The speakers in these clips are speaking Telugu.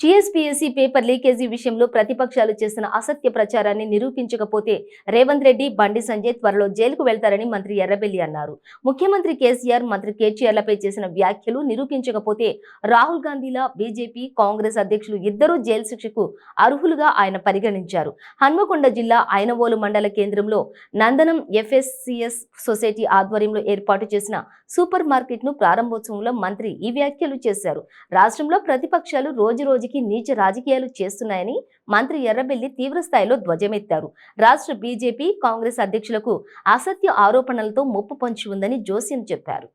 టీఎస్పీఎస్సీ పేపర్ లీకేజీ విషయంలో ప్రతిపక్షాలు చేసిన అసత్య ప్రచారాన్ని నిరూపించకపోతే రేవంత్ రెడ్డి బండి సంజయ్ త్వరలో జైలుకు వెళ్తారని మంత్రి ఎర్రబెల్లి అన్నారు. ముఖ్యమంత్రి కేసీఆర్ మంత్రి కేటీఆర్లపై చేసిన వ్యాఖ్యలు నిరూపించకపోతే రాహుల్ గాంధీల బీజేపీ కాంగ్రెస్ అధ్యక్షులు ఇద్దరూ జైలు శిక్షకు అర్హులుగా ఆయన పరిగణించారు. హన్మకొండ జిల్లా ఐనవోలు మండల కేంద్రంలో నందనం ఎఫ్ఎస్సిఎస్ సొసైటీ ఆధ్వర్యంలో ఏర్పాటు చేసిన సూపర్ మార్కెట్ను ప్రారంభోత్సవంలో మంత్రి ఈ వ్యాఖ్యలు చేశారు. రాష్ట్రంలో ప్రతిపక్షాలు రోజు రాజుకి నీచ రాజకీయాలు చేస్తున్నాయని మంత్రి ఎర్రబెల్లి తీవ్రస్థాయిలో ధ్వజమెత్తారు. రాష్ట్ర బీజేపీ కాంగ్రెస్ అధ్యక్షులకు అసత్య ఆరోపణలతో ముప్పు పొంచి ఉందని జోస్యం చెప్పారు.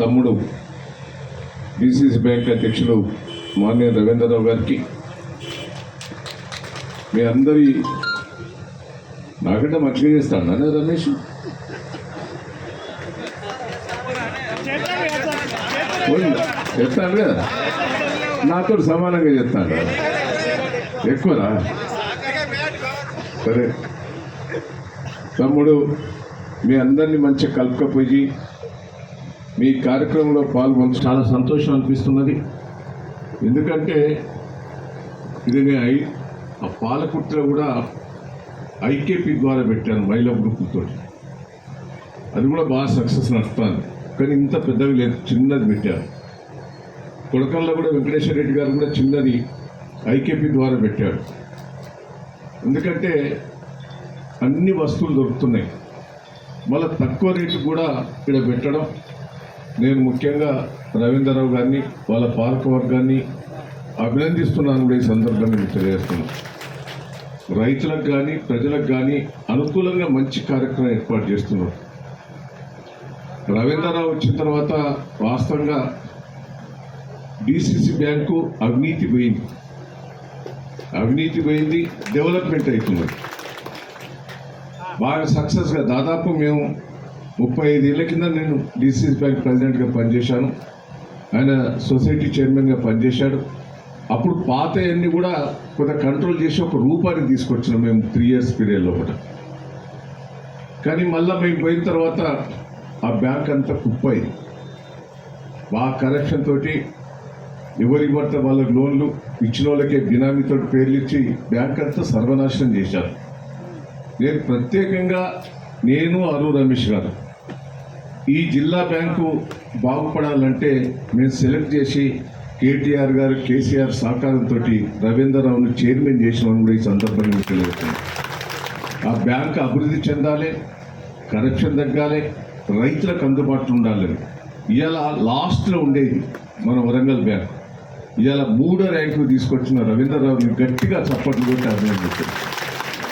తమ్ముడు డిసిసి బ్యాంక్ అధ్యక్షులు మాన్య రవీంద్రరావు గారికి మీ అందరి నాకంటే మంచిగా చేస్తాను అనే రమేష్. చెప్తాను కదా. నాతో సమానంగా చెప్తాను ఎక్కువనా? సరే. తమ్ముడు మీ అందరినీ మంచిగా కలుపుకపోయి మీ కార్యక్రమంలో పాల్గొని చాలా సంతోషం అనిపిస్తున్నది. ఎందుకంటే ఇది నేను ఐ ఆ పాలకుర్తిలో కూడా ఐకేపీ ద్వారా పెట్టాను మహిళా గ్రూపులతో. అది కూడా బాగా సక్సెస్ నడుస్తుంది. కానీ ఇంత పెద్దవి లేదు చిన్నది పెట్టారు. కొడకల్లో కూడా వెంకటేశ్వర రెడ్డి గారు కూడా చిన్నది ఐకేపీ ద్వారా పెట్టాడు. ఎందుకంటే అన్ని వస్తువులు దొరుకుతున్నాయి. మళ్ళీ తక్కువ రేటు కూడా ఇక్కడ పెట్టడం. నేను ముఖ్యంగా రవీంద్రరావు గారిని వాళ్ళ పాలక వర్గాన్ని అభినందిస్తున్నాను కూడా ఈ సందర్భంగా మీకు తెలియజేస్తున్నాను. రైతులకు కానీ ప్రజలకు కానీ అనుకూలంగా మంచి కార్యక్రమం ఏర్పాటు చేస్తున్నారు. రవీంద్రరావు వచ్చిన తర్వాత వాస్తవంగా డిసిసి బ్యాంకు అవినీతి పోయింది. అవినీతి పోయింది డెవలప్మెంట్ అవుతున్నది బాగా సక్సెస్గా దాదాపు మేము ముప్పై ఐదు ఏళ్ళ కింద నేను డిసిసి బ్యాంక్ ప్రెసిడెంట్గా పనిచేశాను. ఆయన సొసైటీ చైర్మన్గా పనిచేశాడు. అప్పుడు పాత అన్ని కూడా కొంత కంట్రోల్ చేసి ఒక రూపాన్ని తీసుకొచ్చినాం మేము త్రీ ఇయర్స్ పీరియడ్లో కూడా కానీ మళ్ళీ మేము పోయిన తర్వాత ఆ బ్యాంక్ అంతా కుప్పైంది. బాగా కరెక్షన్ తోటి ఎవరికి పడితే వాళ్ళకి లోన్లు ఇచ్చిన వాళ్ళకే బినామీతో పేర్లు ఇచ్చి బ్యాంక్ అంతా సర్వనాశనం చేశారు. నేను ప్రత్యేకంగా నేను అరు రమేష్ గారు ఈ జిల్లా బ్యాంకు బాగుపడాలంటే మేము సెలెక్ట్ చేసి కేటీఆర్ గారు కేసీఆర్ సహకారంతో రవీంద్రరావును చైర్మన్ చేసిన కూడా ఈ సందర్భంగా మీకు ఆ బ్యాంక్ అభివృద్ధి చెందాలి కరప్షన్ తగ్గాలి రైతులకు అందుబాటులో ఉండాలి. ఇవాళ లాస్ట్లో ఉండేది మన వరంగల్ బ్యాంక్ ఇవాళ మూడో ర్యాంకు తీసుకొచ్చిన రవీంద్రరావుని గట్టిగా చప్పట్లు కొట్టి అభినందించారు.